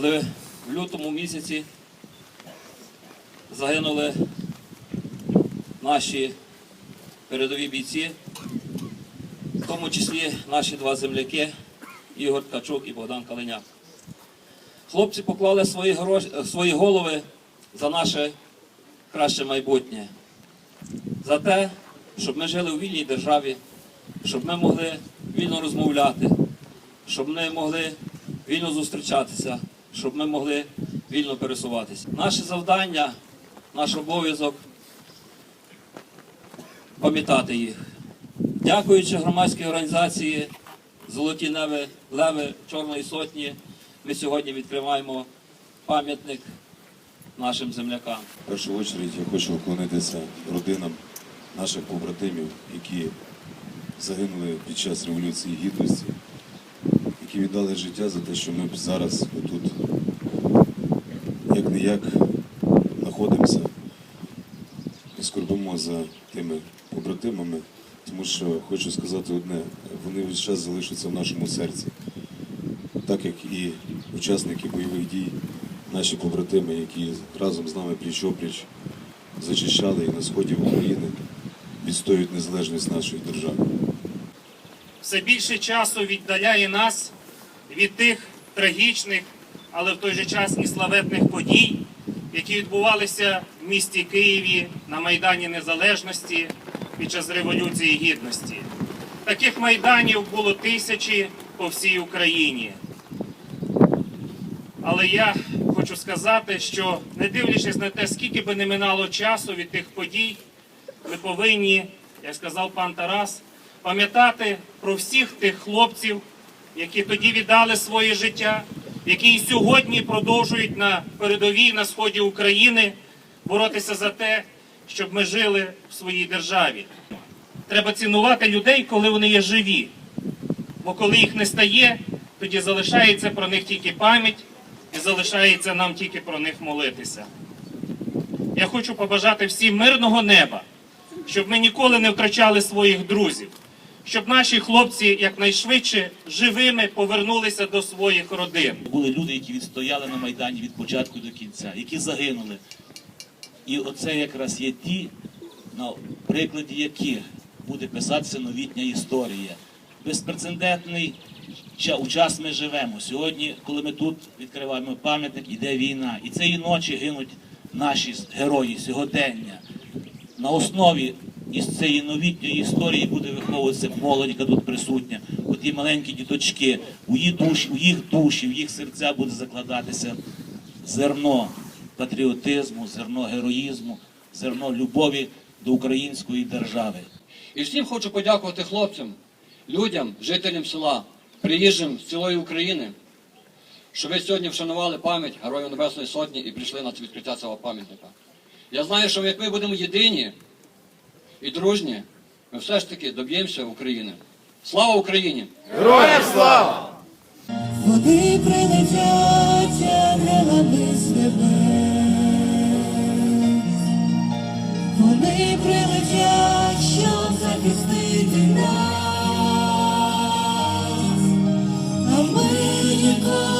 коли в лютому місяці загинули наші передові бійці, в тому числі наші два земляки Ігор Ткачук і Богдан Калиняк. Хлопці поклали свої, гроші, свої голови за наше краще майбутнє, за те, щоб ми жили у вільній державі, щоб ми могли вільно розмовляти, щоб ми могли вільно зустрічатися, щоб ми могли вільно пересуватися. Наше завдання, наш обов'язок пам'ятати їх. Дякуючи громадській організації Золоті Неви Леви Чорної Сотні, ми сьогодні відкриваємо пам'ятник нашим землякам. В першу чергу я хочу уклонитися родинам наших побратимів, які загинули під час Революції Гідності, які віддали життя за те, що ми зараз тут як знаходимося і скорбимо за тими побратимами, тому що хочу сказати одне, вони весь час залишаться в нашому серці, так як і учасники бойових дій, наші побратими, які разом з нами пліч-опліч зачищали і на сході України відстоюють незалежність нашої держави. все більше часу віддаляє нас від тих трагічних, але в той же час і славетних подій, які відбувалися в місті Києві на Майдані Незалежності під час Революції Гідності. Таких майданів було тисячі по всій Україні. Але я хочу сказати, що не дивлячись на те, скільки би не минало часу від тих подій, ми повинні, як сказав пан Тарас, пам'ятати про всіх тих хлопців, які тоді віддали своє життя, які і сьогодні продовжують на передовій на сході України боротися за те, щоб ми жили в своїй державі. Треба цінувати людей, коли вони є живі. Бо коли їх не стає, тоді залишається про них тільки пам'ять і залишається нам тільки про них молитися. Я хочу побажати всім мирного неба, щоб ми ніколи не втрачали своїх друзів, щоб наші хлопці якнайшвидше живими повернулися до своїх родин. Були люди, які відстояли на Майдані від початку до кінця, які загинули. І оце якраз є ті, на прикладі яких буде писатися новітня історія. Безпрецедентний у час ми живемо. Сьогодні, коли ми тут відкриваємо пам'ятник, іде війна. І цієї ночі гинуть наші герої сьогодення. На основі із цієї новітньої історії буде виховуватися молодь, яка тут присутня. Оті маленькі діточки, у їх душі, у їх душі, в їх серця буде закладатися зерно патріотизму, зерно героїзму, зерно любові до української держави. І всім хочу подякувати хлопцям, людям, жителям села, приїжджим з цілої України, що ви сьогодні вшанували пам'ять Героїв Небесної Сотні і прийшли на відкриття цього пам'ятника. Я знаю, що як ми будемо єдині і дружні, ми все ж таки доб'ємося України. Слава Україні! Героям слава! Води прилетять, ангелами з небес. Вони прилетять, щоб захистити нас. А ми ніколи